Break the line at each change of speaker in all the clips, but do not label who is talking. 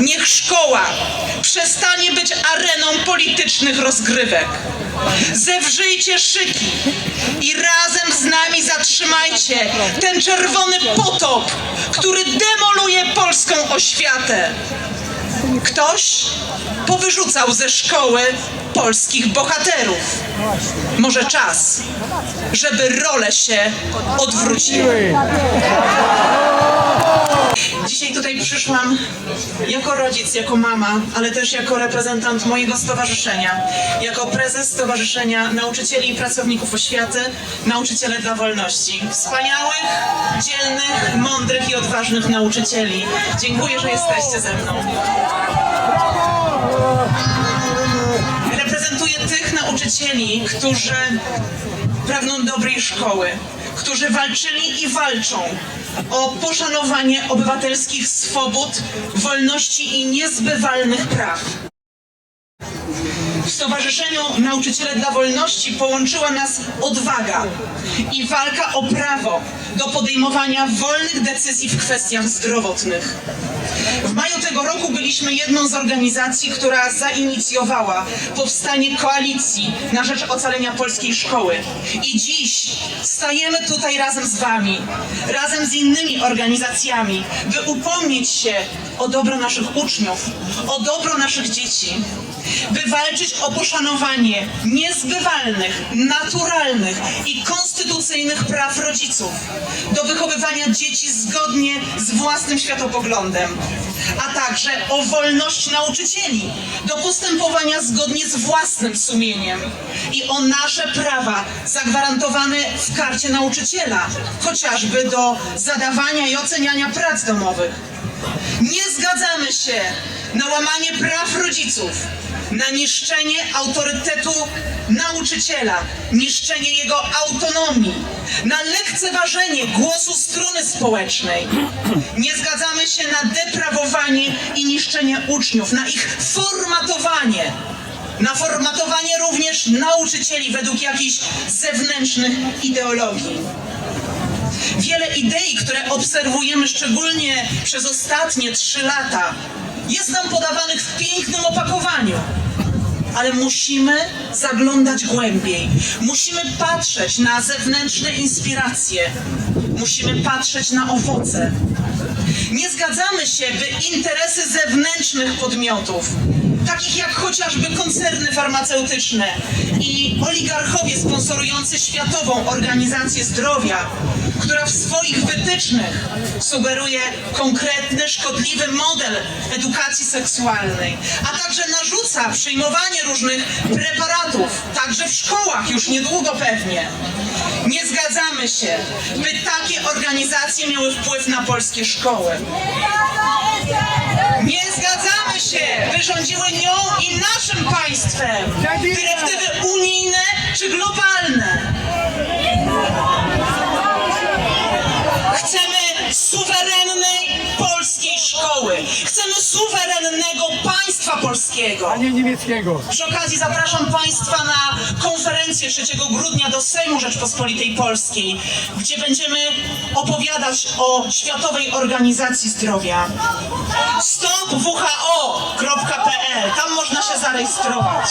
Niech szkoła przestanie być areną politycznych rozgrywek. Zewrzyjcie szyki i razem z nami zatrzymajcie ten czerwony potop, który demoluje polską oświatę. Ktoś powyrzucał ze szkoły polskich bohaterów. Może czas, żeby role się odwróciły. Przyszłam jako rodzic, jako mama, ale też jako reprezentant mojego stowarzyszenia, jako prezes Stowarzyszenia Nauczycieli i Pracowników Oświaty, Nauczyciele dla Wolności. Wspaniałych, dzielnych, mądrych i odważnych nauczycieli. Dziękuję, że jesteście ze mną. Reprezentuję tych nauczycieli, którzy pragną dobrej szkoły, którzy walczyli i walczą o poszanowanie obywatelskich swobód, wolności i niezbywalnych praw. W Stowarzyszeniu Nauczyciele dla Wolności połączyła nas odwaga i walka o prawo do podejmowania wolnych decyzji w kwestiach zdrowotnych. W maju tego roku byliśmy jedną z organizacji, która zainicjowała powstanie koalicji na rzecz ocalenia polskiej szkoły. I dziś stajemy tutaj razem z Wami, razem z innymi organizacjami, by upomnieć się o dobro naszych uczniów, o dobro naszych dzieci, by walczyć o poszanowanie niezbywalnych, naturalnych i konstytucyjnych praw rodziców do wychowywania dzieci zgodnie z własnym światopoglądem, a także o wolność nauczycieli do postępowania zgodnie z własnym sumieniem i o nasze prawa zagwarantowane w karcie nauczyciela, chociażby do zadawania i oceniania prac domowych. Nie zgadzamy się na łamanie praw rodziców, na niszczenie autorytetu nauczyciela, niszczenie jego autonomii, na lekceważenie głosu strony społecznej. Nie zgadzamy się na deprawowanie i niszczenie uczniów, na ich formatowanie. Na formatowanie również nauczycieli według jakichś zewnętrznych ideologii. Wiele idei, które obserwujemy szczególnie przez ostatnie trzy lata, jest nam podawanych w pięknym opakowaniu. Ale musimy zaglądać głębiej. Musimy patrzeć na zewnętrzne inspiracje. Musimy patrzeć na owoce. Nie zgadzamy się, by interesy zewnętrznych podmiotów, takich jak chociażby koncerny farmaceutyczne i oligarchowie sponsorujący Światową Organizację Zdrowia, która w swoich wytycznych sugeruje konkretny, szkodliwy model edukacji seksualnej, a także narzuca przyjmowanie różnych preparatów, także w szkołach już niedługo pewnie. Nie zgadzamy się, by takie organizacje miały wpływ na polskie szkoły. Nie zgadzamy się, by rządziły nią i naszym państwem dyrektywy unijne czy globalne. Polskiego.
a nie niemieckiego.
Przy okazji zapraszam Państwa na konferencję 3 grudnia do Sejmu Rzeczpospolitej Polskiej, gdzie będziemy opowiadać o Światowej Organizacji Zdrowia. stopwho.pl Tam można się zarejestrować.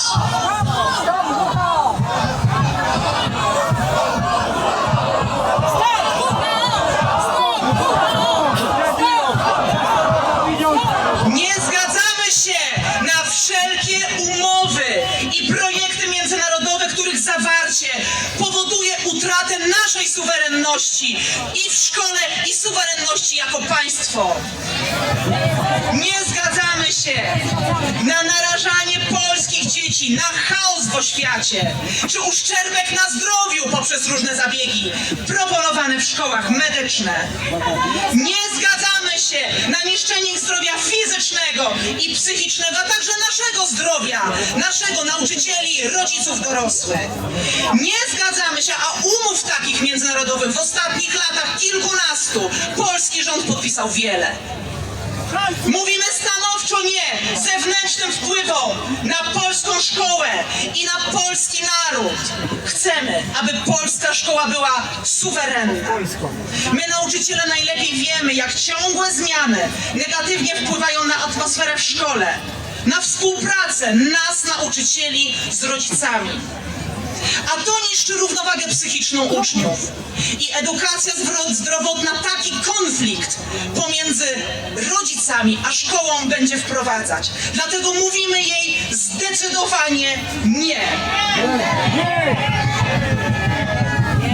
Suwerenności i w szkole, i suwerenności jako państwo. Nie zgadzamy się na narażanie polskich dzieci na chaos w oświacie, czy uszczerbek na zdrowiu poprzez różne zabiegi proponowane w szkołach medyczne. Nie zgadzamy się na niszczenie zdrowia fizycznego i psychicznego, a także naszego zdrowia, naszego nauczycieli, rodziców dorosłych. Nie zgadzamy się, a umów takich międzynarodowych w ostatnich latach kilkunastu polski rząd podpisał wiele. Mówimy stanowczo nie zewnętrznym wpływom na polską i na polski naród. Chcemy, aby polska szkoła była suwerenna. My nauczyciele najlepiej wiemy, jak ciągłe zmiany negatywnie wpływają na atmosferę w szkole, na współpracę nas, nauczycieli, z rodzicami. A to niszczy równowagę psychiczną uczniów. I edukacja zdrowotna taki konflikt pomiędzy rodzicami a szkołą będzie wprowadzać. Dlatego mówimy jej zdecydowanie nie.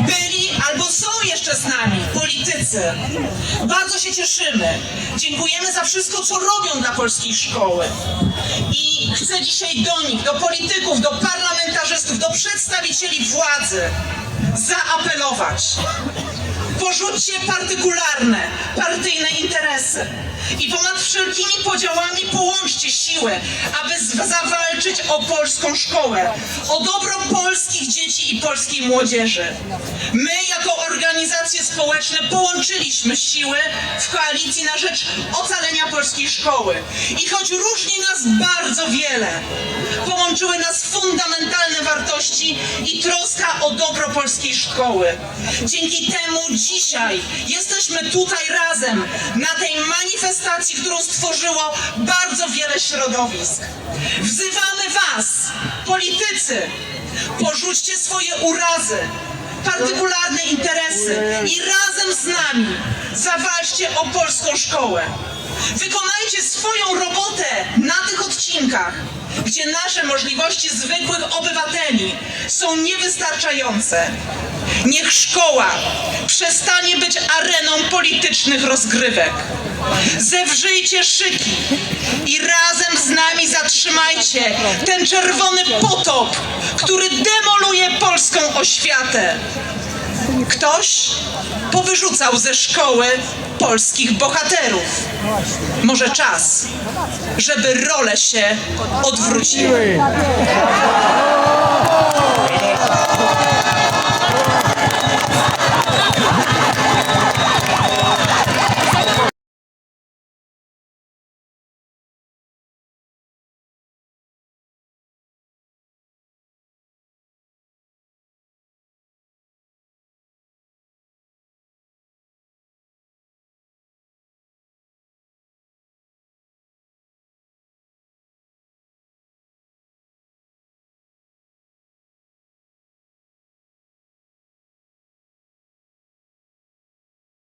Byli albo są jeszcze z nami politycy. Bardzo się cieszymy. Dziękujemy za wszystko, co robią dla polskiej szkoły. I chcę dzisiaj do nich, do polityków, do parlamentarzystów, do przedstawicieli władzy zaapelować. Porzućcie partykularne, partyjne interesy i ponad wszelkimi podziałami połączcie siły, o polską szkołę, o dobro polskich dzieci i polskiej młodzieży. My, jako organizacje społeczne, połączyliśmy siły w koalicji na rzecz ocalenia polskiej szkoły. I choć różni nas bardzo wiele, połączyły nas fundamentalne wartości i troska o dobro polskiej szkoły. Dzięki temu dzisiaj jesteśmy tutaj razem na tej manifestacji, którą stworzyło środowisk. Wzywamy Was, politycy, porzućcie swoje urazy, partykularne interesy i razem z nami zawalczcie o polską szkołę. Wykonajcie swoją robotę na tych odcinkach, gdzie nasze możliwości zwykłych obywateli są niewystarczające. Niech szkoła przestanie być areną politycznych rozgrywek. Zewrzyjcie szyki i razem z nami zatrzymajcie ten czerwony potop, który demoluje polską oświatę. Ktoś powyrzucał ze szkoły polskich bohaterów. Może czas, żeby role się odwróciły.